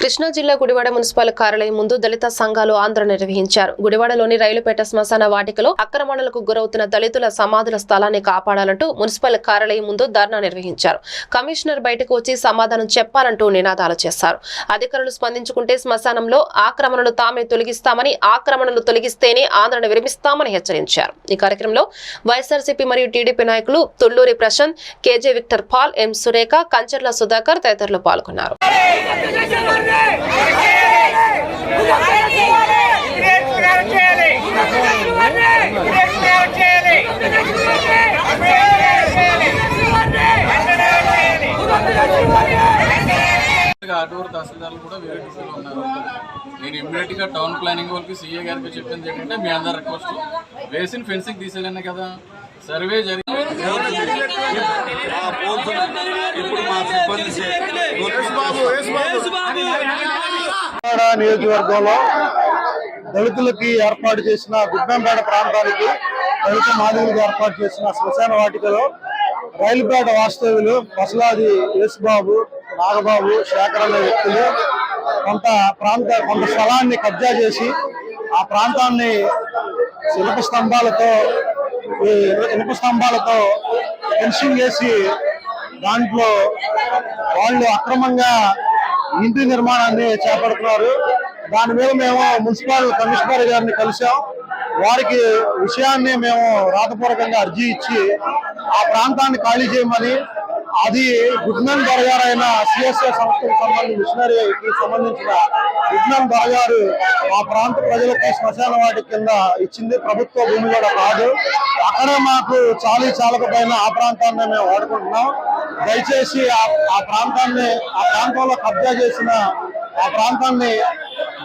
కృష్ణా జిల్లా గుడివాడ మున్సిపల్ కార్యాలయం ముందు దళిత సంఘాలు ఆందోళన నిర్వహించారు. గుడివాడలోని రైలుపేట శ్మశాన వాటికలో ఆక్రమణలకు గురవుతున్న దళితుల సమాధుల స్థలాన్ని కాపాడాలంటూ మున్సిపల్ కార్యాలయం ముందు ధర్నా నిర్వహించారు. కమిషనర్ బయటకు వచ్చి సమాధానం చెప్పాలంటూ నినాదాలు చేశారు. అధికారులు స్పందించుకుంటే శ్మశానంలో ఆక్రమణలు తామే తొలగిస్తామని ఆక్రమణలు తొలగిస్తేనే ఆందోళన విరమిస్తామని హెచ్చరించారు. ఈ కార్యక్రమంలో వైఎస్ఆర్సీపీ మరియు టీడీపీ నాయకులు Thulluri Prashanth KJ Victor Paul M Surekha Kancharla Sudhakar తదితరులు పాల్గొన్నారు. అటూరు తహసీల్దార్లు కూడా వేరే డ్యూటీలో ఉన్నారు. నేను ఇమ్మీడియట్గా టౌన్ ప్లానింగ్ వాళ్ళకి సీఏ గారికి చెప్పింది ఏంటంటే మీ అందరి రిక్వెస్ట్ వేసిన ఫెన్సింగ్ తీసేయాలనే కదా. సర్వే జరిగి ఆ పోల్సులు ఇప్పుడు మా సిబ్బంది విజయవాడ నియోజకవర్గంలో దళితులకి ఏర్పాటు చేసిన గుడ్డంపేట ప్రాంతానికి దళిత మాదిగలకు ఏర్పాటు చేసిన శ్మశాన వాటికలో రైలుపేట వాస్తవ్యులు బసలాది యేసుబాబు నాగబాబు శేఖర్ అనే వ్యక్తులు కొంత ప్రాంత కొంత స్థలాన్ని కబ్జా చేసి ఆ ప్రాంతాన్ని శిల్ప స్తంభాలతో ఈ ఇనుప స్తంభాలతో ఫెన్సింగ్ వేసి దాంట్లో వాళ్ళు అక్రమంగా ఇంటి నిర్మాణాన్ని చేపడుతున్నారు. దాని మీద మేము మున్సిపల్ కమిషనర్ గారిని కలిసాం వారికి విషయాన్ని మేము రాతపూర్వకంగా అర్జీ ఇచ్చి ఆ ప్రాంతాన్ని ఖాళీ చేయమని అది గుడ్నన్ దొరగారు అయిన సిఎస్ఏ సంస్థకు సంబంధించిన మిషనరీకి సంబంధించిన గుడ్నన్ దొరగారు ఆ ప్రాంత ప్రజలకి శ్మశాన వాటి కింద ఇచ్చింది ప్రభుత్వ భూమి కూడా కాదు. అక్కడ మాకు చాలీ చాలకపోయినా ఆ ప్రాంతాన్ని మేము వాడుకుంటున్నాం. దయచేసి ఆ- ఆ ప్రాంతాన్ని ఆ ప్రాంతంలో కబ్జా చేసిన ఆ ప్రాంతాన్ని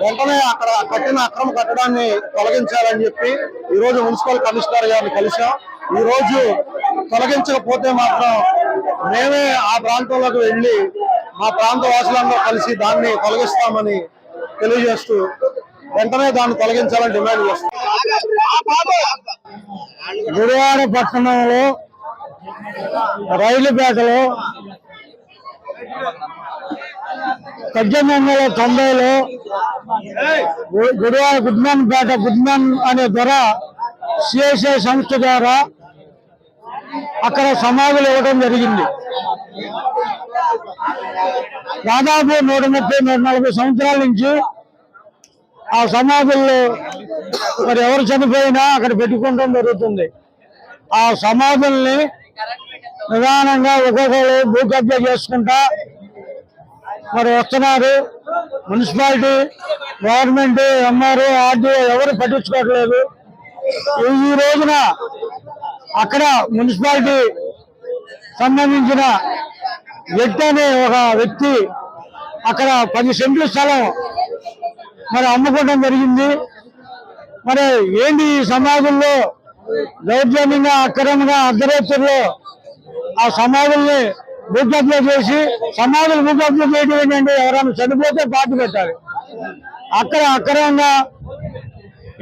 వెంటనే అక్కడ కట్టిన అక్రమ కట్టడాన్ని తొలగించాలని చెప్పి ఈ రోజు మున్సిపల్ కమిషనర్ గారిని కలిశాం. ఈ రోజు తొలగించకపోతే మాత్రం మేమే ఆ ప్రాంతంలోకి వెళ్ళి మా ప్రాంత వాసులందరూ కలిసి దాన్ని తొలగిస్తామని తెలియజేస్తూ వెంటనే దాన్ని తొలగించాలని డిమాండ్ చేస్తాం గుడివాడ పట్టణంలో రైలు పేటలో పద్దెనిమిది వందల తొంభైలో గుడివాడ గుడ్మన్ పేట గుడ్మన్ అనే ధర సిఎస్ఐ సంస్థ ద్వారా అక్కడ సమాధులు ఇవ్వడం జరిగింది. దాదాపు నూట ముప్పై నూట నలభై సంవత్సరాల నుంచి ఆ సమాధుల్లో మరి ఎవరు చనిపోయినా అక్కడ పెట్టుకోవడం జరుగుతుంది. ఆ సమాధుల్ని నిదానంగా ఒక్కొక్కరు భూ కబ్జా చేసుకుంటా మరి వస్తున్నారు. మున్సిపాలిటీ గవర్నమెంట్ ఎంఆర్ఓ ఆర్డీఓ ఎవరు పట్టించుకోవట్లేదు. ఈ- రోజున అక్కడ మున్సిపాలిటీ సంబంధించిన వ్యక్తి అనే ఒక వ్యక్తి అక్కడ పది సెంట్ల స్థలం మరి అమ్ముకోవడం జరిగింది. మరి ఏంటి ఈ సమాజంలో దౌర్జన్యంగా అక్రమంగా అర్ధరాత్రుల్లో ఆ సమాధుల్ని భూకబ్జా చేసి సమాధులు భూకబ్జా చేయడం ఏంటంటే ఎవరైనా చనిపోతే పాటు పెట్టాలి. అక్కడ అక్రమంగా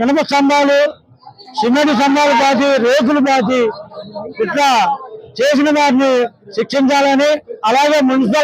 ఇనుప స్తంభాలు సిమెంట్ స్తంభాలు పాతి రేకులు పాతి ఇట్లా చేసిన వారిని శిక్షించాలని అలాగే మున్సిపల్